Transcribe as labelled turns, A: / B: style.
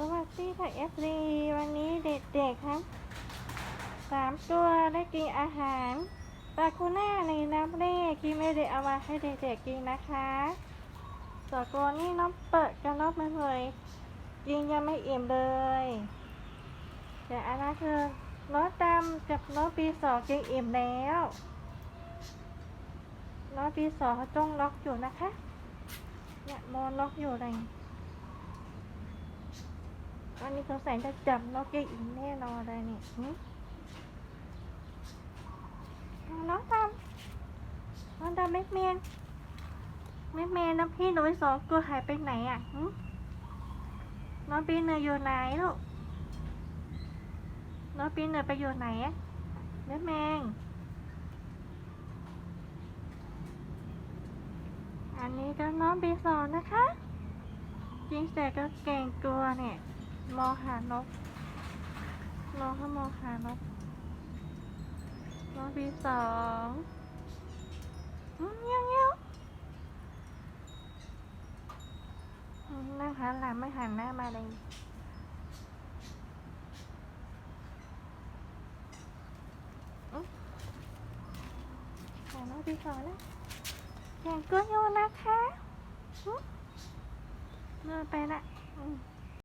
A: สวัสดีค่ะเอฟซีวันนี้เด็กๆครับสามตัวได้กินอาหารปลาคูน่าในน้ำเล่ที่ไม่ได้เอามาให้เด็กๆกินนะคะสองตัวนี้น้องเปิดกับน้องมาเลยกินยังไม่อิ่มเลยแต่อันนั้นคือน้องดำกับน้องปีสองกินอิ่มแล้วน้องปีสองเขาจ้องล็อกอยู่นะคะเนี่ยมอนล็อกอยู่เลย อันนี้เขาใส่จะจับนกเกอีกแน่นอนเลยนี่หึเอาน้องตามน้องตามแม็กแมนแม็กแมนน้องพี่หนูสองตัวหายไปไหนอะน้องปีเนยอยู่ไหนลูกน้องปีเนยไปอยู่ไหนอะแม็กแมนอันนี้ก็น้องปีสองนะคะจริงแต่ก็เก่งกลัวเนี่ย มองหานกน้องเขามองหานกน้องปีสองเงี้ยวเงี้ยวนั่งหันหลังไม่หันหน้ามาเลยหาน้องปีสองนะแข่งกุ้งโยนะคะอืมเดินไปละอืม